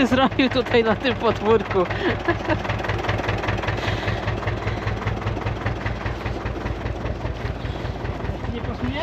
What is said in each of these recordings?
ty zrobił tutaj na tym podwórku? Nie pasuje?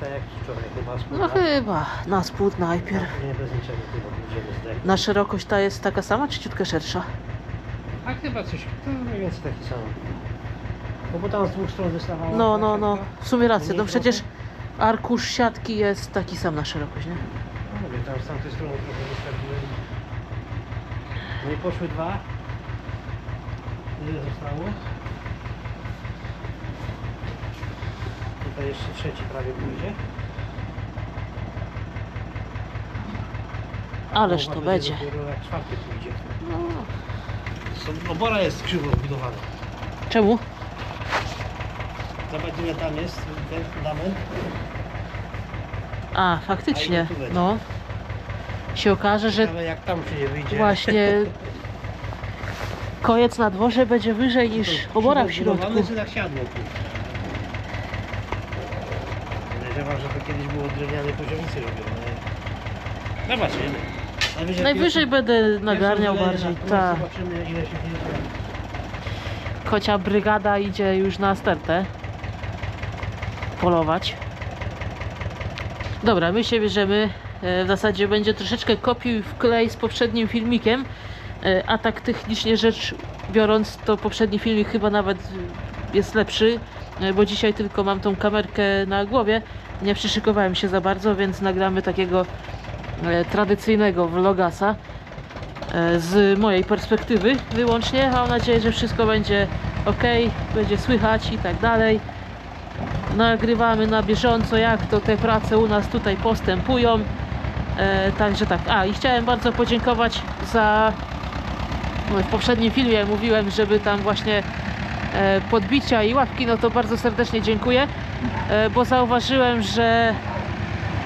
Tak jak wczoraj chyba spód, No chyba, na spód najpierw. Nie bez niczego chyba będziemy. Na szerokość ta jest taka sama, czy ciutkę szersza? A chyba coś, to mniej więcej taki sam. No bo tam z dwóch stron wystawało. No, no, no. W sumie rację, no przecież arkusz siatki jest taki sam na szerokość, nie? No mówię, tam z tamtej strony trochę wystawiłem. Nie poszły dwa. Ile zostało? Tutaj jeszcze trzeci prawie pójdzie. Ależ to będzie. Dopiero jak czwarty pójdzie. No. Są- Obora jest krzywo zbudowana. Czemu? Zobacz ile tam jest ten fundament. A, A faktycznie, ile tu będzie? no. Się okaże, że Ale jak tam się nie wyjdzie. właśnie kojec na dworze będzie wyżej niż to obora w środku. że tak siadło tu. Podejrzewam, że to kiedyś było drewniane poziomicy robione. Zobaczymy. Najwyżej, Najwyżej będę nagarniał bardziej, na tak. wprost, Zobaczymy ile się wjeżdża. Kocia brygada idzie już na stertę polować. Dobra, my się bierzemy. E, W zasadzie będzie troszeczkę kopiuj w klej z poprzednim filmikiem. E, A tak technicznie rzecz biorąc, to poprzedni filmik chyba nawet jest lepszy, e, bo dzisiaj tylko mam tą kamerkę na głowie. Nie przyszykowałem się za bardzo, więc nagramy takiego tradycyjnego vlogasa z mojej perspektywy wyłącznie. Mam nadzieję, że wszystko będzie ok, będzie słychać i tak dalej. Nagrywamy na bieżąco, jak to te prace u nas tutaj postępują. E, także tak. A i chciałem bardzo podziękować za. no, W poprzednim filmie mówiłem, żeby tam właśnie e, podbicia i łapki, no to bardzo serdecznie dziękuję, e, bo zauważyłem, że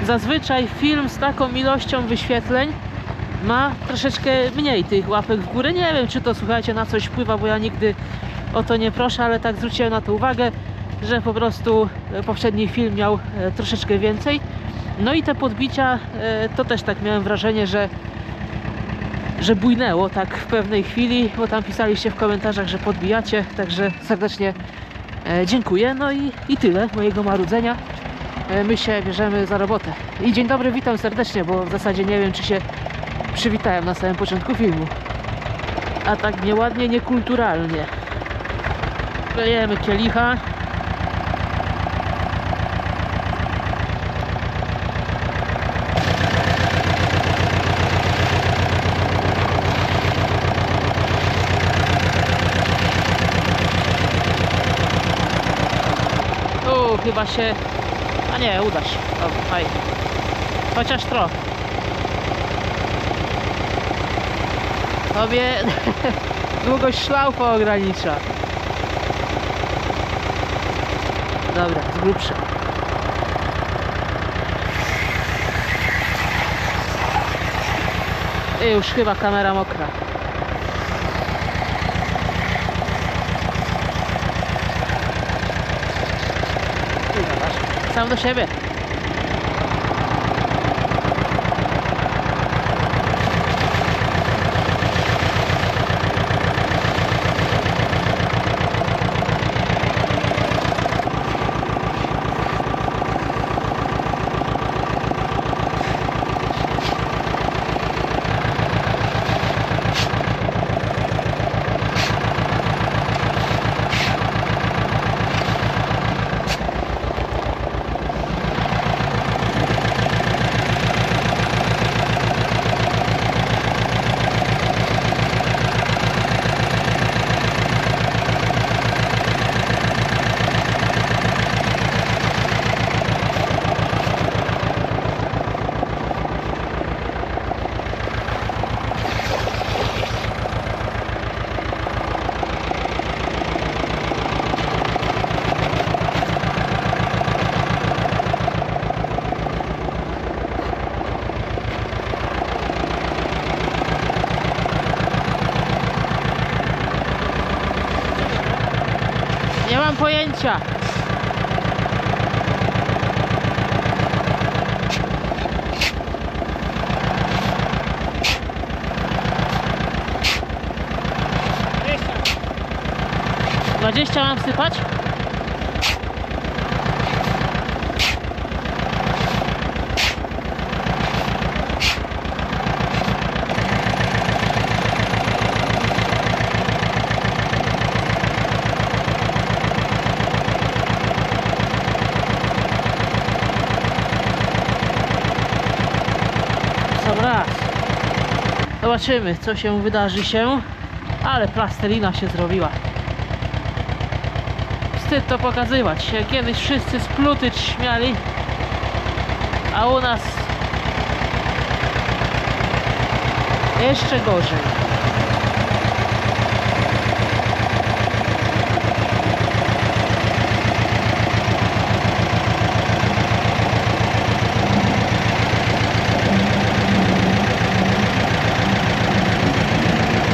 zazwyczaj film z taką ilością wyświetleń ma troszeczkę mniej tych łapek w górę. Nie wiem, czy to słuchajcie na coś wpływa, bo ja nigdy o to nie proszę, ale tak zwróciłem na to uwagę, że po prostu e, poprzedni film miał e, troszeczkę więcej. No i te podbicia, e, to też tak miałem wrażenie, że że bujnęło tak w pewnej chwili, bo tam pisaliście w komentarzach, że podbijacie, także serdecznie dziękuję. No i, i tyle mojego marudzenia. My się bierzemy za robotę. I dzień dobry, witam serdecznie, bo w zasadzie nie wiem, czy się przywitałem na samym początku filmu. A tak nieładnie, niekulturalnie. Klejemy kielicha. Tu chyba się... A nie, uda się. Dobra, fajnie. Chociaż trochę. Tobie długość szlaufa ogranicza. Dobra, z grubsza. I już chyba kamera mokra. Tu zobacz. Sam do siebie. życia. Dwadzieścia mam wsypać? Zobaczymy, co się wydarzy się. Ale plastelina się zrobiła. Wstyd to pokazywać. się kiedyś wszyscy spluty śmiali, a u nas jeszcze gorzej.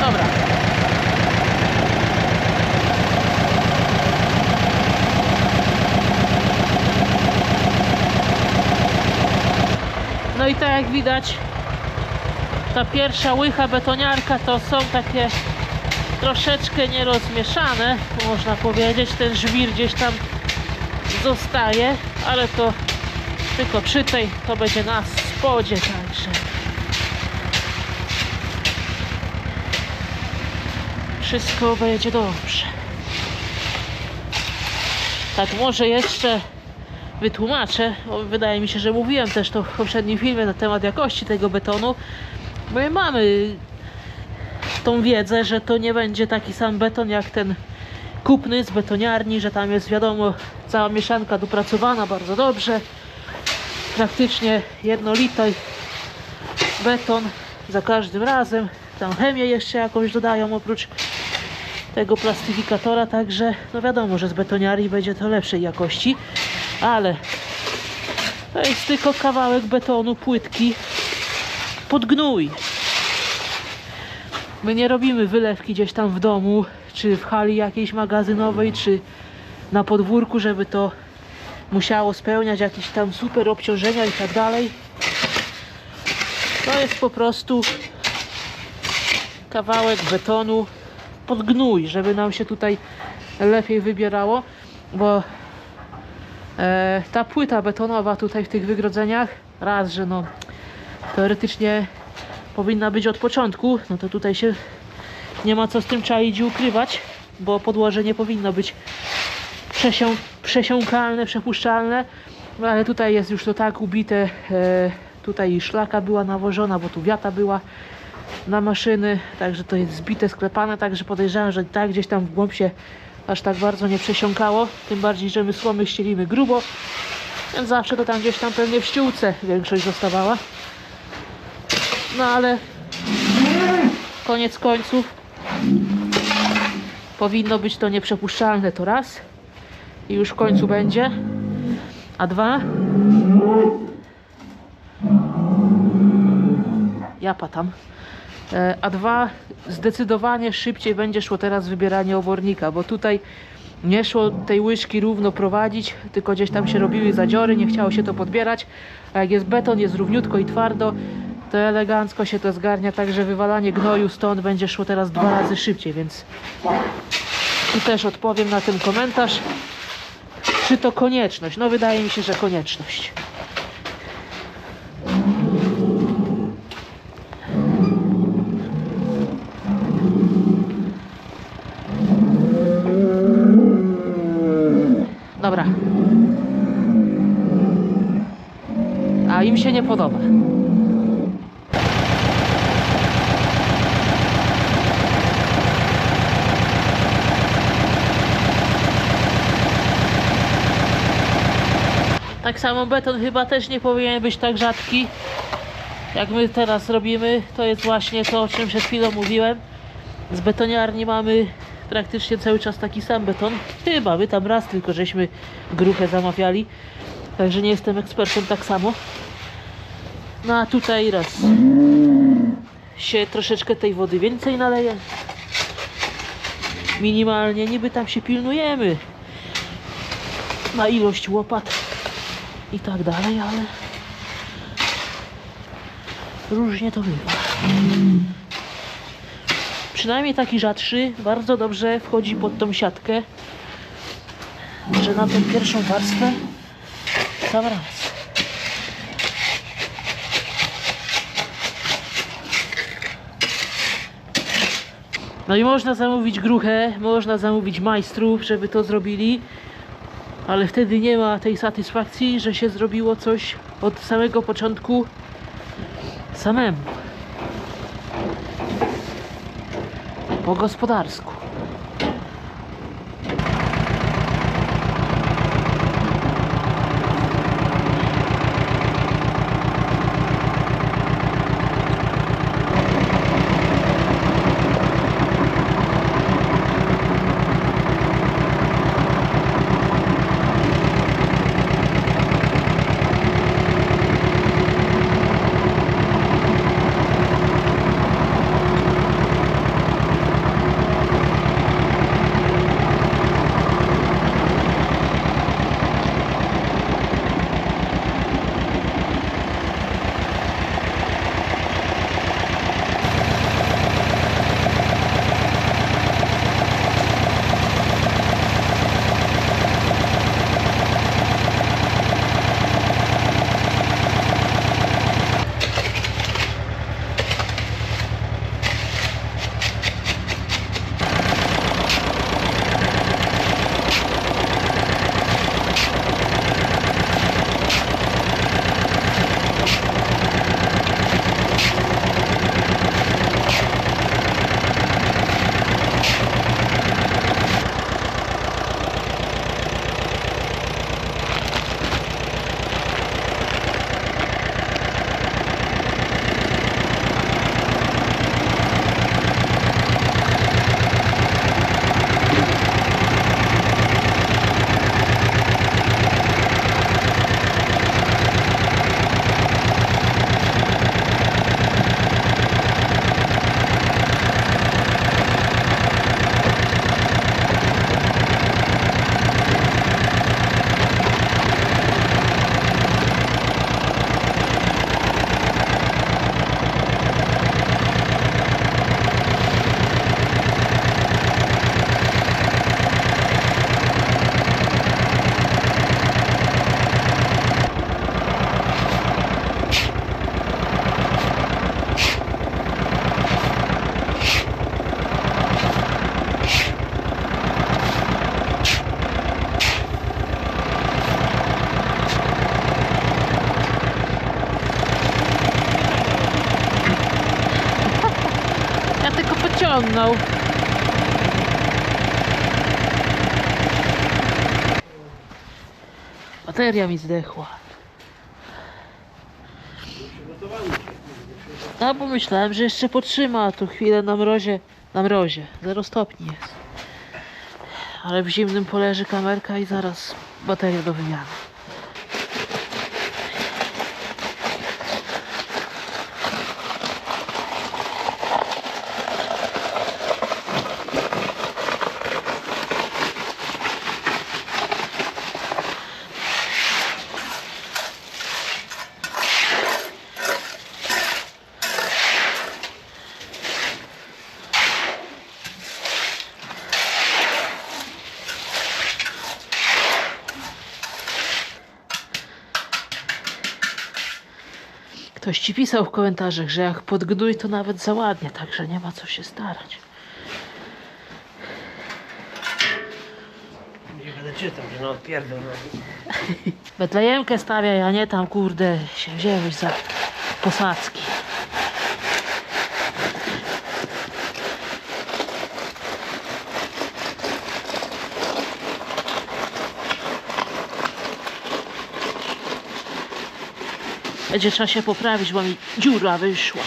Dobra. No i tak jak widać, ta pierwsza łycha betoniarka to są takie troszeczkę nierozmieszane, można powiedzieć. Ten żwir gdzieś tam zostaje, ale to tylko przy tej to będzie na spodzie, także. Wszystko będzie dobrze. Tak, może jeszcze wytłumaczę, wydaje mi się, że mówiłem też to w poprzednim filmie na temat jakości tego betonu. My mamy tą wiedzę, że to nie będzie taki sam beton jak ten kupny z betoniarni, że tam jest wiadomo cała mieszanka dopracowana bardzo dobrze. Praktycznie jednolity beton za każdym razem. Tam chemię jeszcze jakąś dodają oprócz tego plastyfikatora, także no wiadomo, że z betoniarii będzie to lepszej jakości, ale to jest tylko kawałek betonu, płytki pod gnój. My nie robimy wylewki gdzieś tam w domu, czy w hali jakiejś magazynowej, czy na podwórku, żeby to musiało spełniać jakieś tam super obciążenia i tak dalej. To jest po prostu kawałek betonu pod gnój, żeby nam się tutaj lepiej wybierało, bo e, ta płyta betonowa tutaj w tych wygrodzeniach, raz, że no teoretycznie powinna być od początku, no to tutaj się nie ma co z tym czaić i ukrywać, bo podłoże nie powinno być przesią przesiąkalne, przepuszczalne, no ale tutaj jest już to tak ubite, e, tutaj szlaka była nawożona, bo tu wiata była na maszyny, także to jest zbite, sklepane, także podejrzewam, że tak gdzieś tam w głąb się aż tak bardzo nie przesiąkało, tym bardziej, że my słomy ścielimy grubo, więc zawsze to tam gdzieś tam pewnie w ściółce większość zostawała. No ale koniec końców powinno być to nieprzepuszczalne to raz i już w końcu będzie, a dwa ja patam. E, A dwa, zdecydowanie szybciej będzie szło teraz wybieranie obornika, bo tutaj nie szło tej łyżki równo prowadzić, tylko gdzieś tam się robiły zadziory, nie chciało się to podbierać. A jak jest beton, jest równiutko i twardo, to elegancko się to zgarnia, także wywalanie gnoju stąd będzie szło teraz dwa razy szybciej, więc tu też odpowiem na ten komentarz. Czy to konieczność? No wydaje mi się, że konieczność. Dobra. A im się nie podoba. Tak samo beton chyba też nie powinien być tak rzadki, jak my teraz robimy. To jest właśnie to, o czym przed chwilą mówiłem. Z betoniarni mamy praktycznie cały czas taki sam beton. Chyba my tam raz tylko żeśmy gruchę zamawiali. Także nie jestem ekspertem tak samo. No a tutaj raz się troszeczkę tej wody więcej naleje. Minimalnie, niby tam się pilnujemy na ilość łopat i tak dalej, ale różnie to bywa. Przynajmniej taki rzadszy bardzo dobrze wchodzi pod tą siatkę że na tą pierwszą warstwę sam raz. No i można zamówić gruchę, można zamówić majstrów, żeby to zrobili, ale wtedy nie ma tej satysfakcji, że się zrobiło coś od samego początku samemu. Po gospodarsku. Bateria mi zdechła. No bo myślałem, że jeszcze potrzyma tu chwilę na mrozie. Na mrozie. 0 stopni jest. Ale w zimnym poleży kamerka i zaraz bateria do wymiany. Ktoś ci pisał w komentarzach, że jak podgnój to nawet za ładnie, także nie ma co się starać. Nie będę czytał, że no odpierdol robi. Betlejemkę stawiaj, a nie tam kurde się wziąłeś za posadzki. Będzie trzeba się poprawić, bo mi dziura wyszła.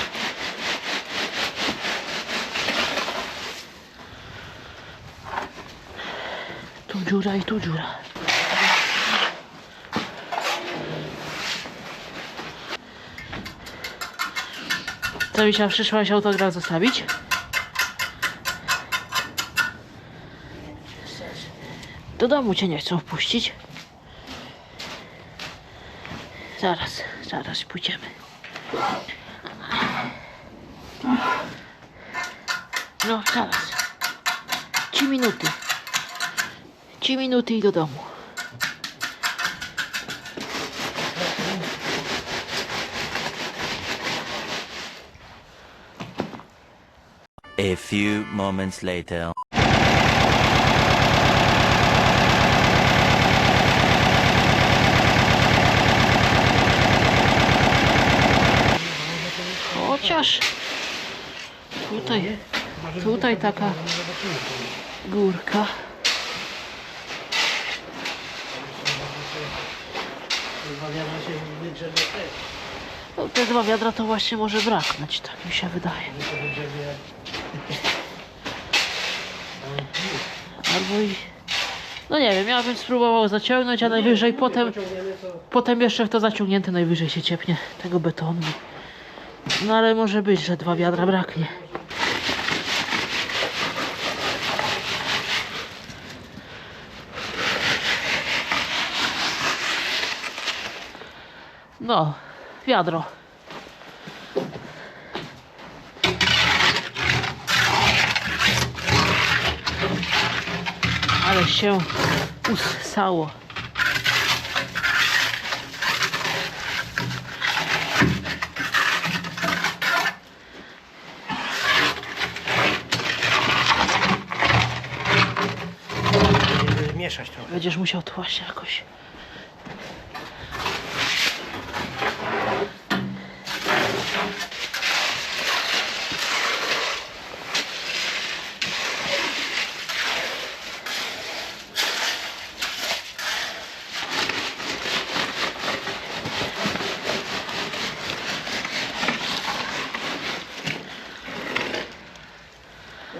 Tu dziura i tu dziura. Co mi się przyszłaś autograf zostawić? Do domu cię nie chcą wpuścić. Zaraz, zaraz pójdziemy. No, zaraz. Trzy minuty. 30 minut i do domu. A few moments later. Chociaż tutaj, tutaj taka górka. No, te dwa wiadra to właśnie może braknąć, tak mi się wydaje. Albo i... No nie wiem, ja bym spróbował zaciągnąć, a najwyżej potem, potem jeszcze w to zaciągnięte najwyżej się ciepnie tego betonu. No ale może być, że dwa wiadra braknie. No, wiadro. Ale się ussało. będziemy mieszać trochę. Będziesz musiał tu właśnie jakoś.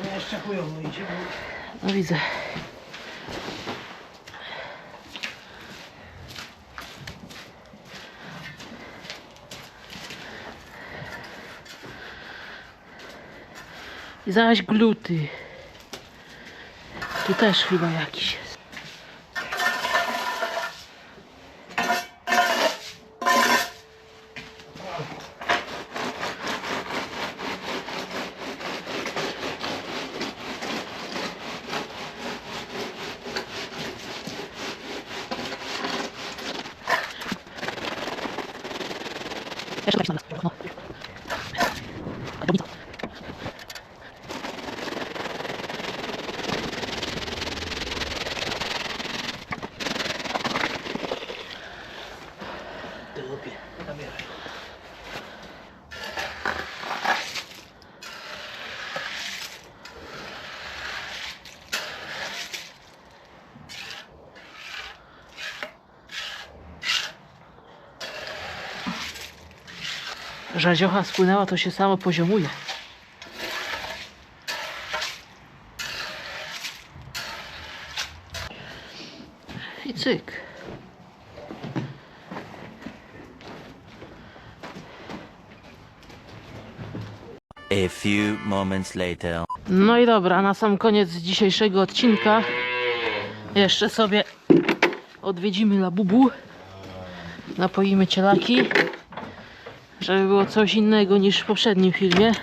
No jeszcze chujowo idzie, bo No widzę. I zaś gluty. Tu też chyba jakiś jest. Jeszcze jakiś znalazł. No. Albo nic. ty łupie. Zabieraj. Żadziocha spłynęła, to się samo poziomuje. I cyk. A few moments later. No i dobra, na sam koniec dzisiejszego odcinka jeszcze sobie odwiedzimy Labubu. Napoimy cielaki, żeby było coś innego niż w poprzednim filmie.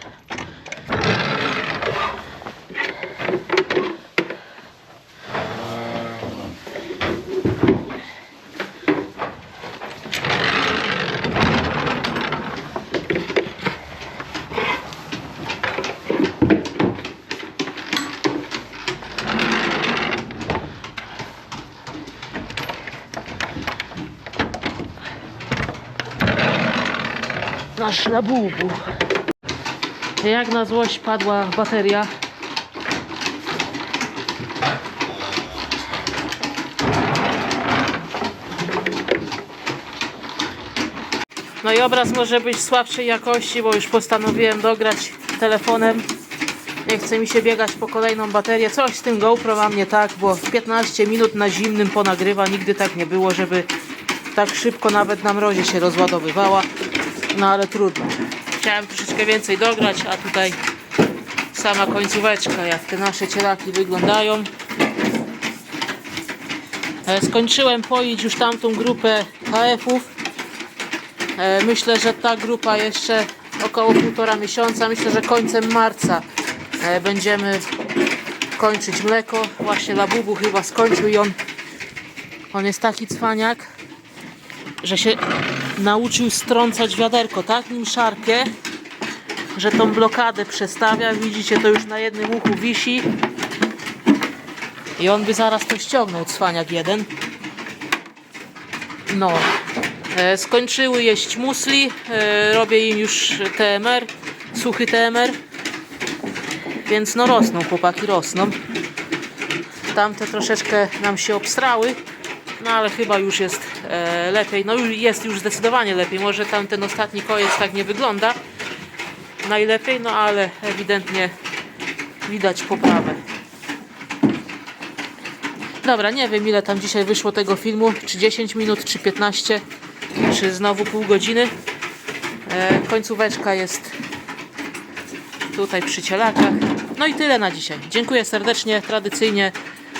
Nasz Labubu. Jak na złość padła bateria. No i obraz może być słabszej jakości, bo już postanowiłem dograć telefonem. Nie chce mi się biegać po kolejną baterię. Coś z tym GoPro mam nie tak, bo 15 minut na zimnym ponagrywa. Nigdy tak nie było, żeby tak szybko nawet na mrozie się rozładowywała. No ale trudno. Chciałem troszeczkę więcej dograć, a tutaj sama końcóweczka, jak te nasze cielaki wyglądają. E, Skończyłem poić już tamtą grupę KF-ów. E, Myślę, że ta grupa jeszcze około półtora miesiąca, myślę, że końcem marca e, będziemy skończyć mleko. Właśnie Labubu chyba skończył i on, on jest taki cwaniak, że się nauczył strącać wiaderko tak nim szarpie, że tą blokadę przestawia. Widzicie, to już na jednym uchu wisi. I on by zaraz to ściągnął, cwaniak jeden. No. E, skończyły jeść musli. E, robię im już TMR, suchy TMR. Więc no rosną, chłopaki rosną. Tamte troszeczkę nam się obstrały. No ale chyba już jest e, lepiej. No jest już zdecydowanie lepiej. Może tamten ostatni kojec tak nie wygląda najlepiej, no ale ewidentnie widać poprawę. Dobra, nie wiem ile tam dzisiaj wyszło tego filmu, czy 10 minut, czy 15, czy znowu pół godziny. E, końcóweczka jest tutaj przy cielakach. No i tyle na dzisiaj. Dziękuję serdecznie, tradycyjnie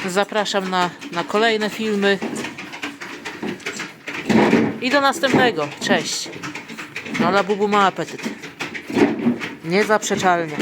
zapraszam na, na kolejne filmy. I do następnego. Cześć. No, Labubu ma apetyt. Niezaprzeczalnie.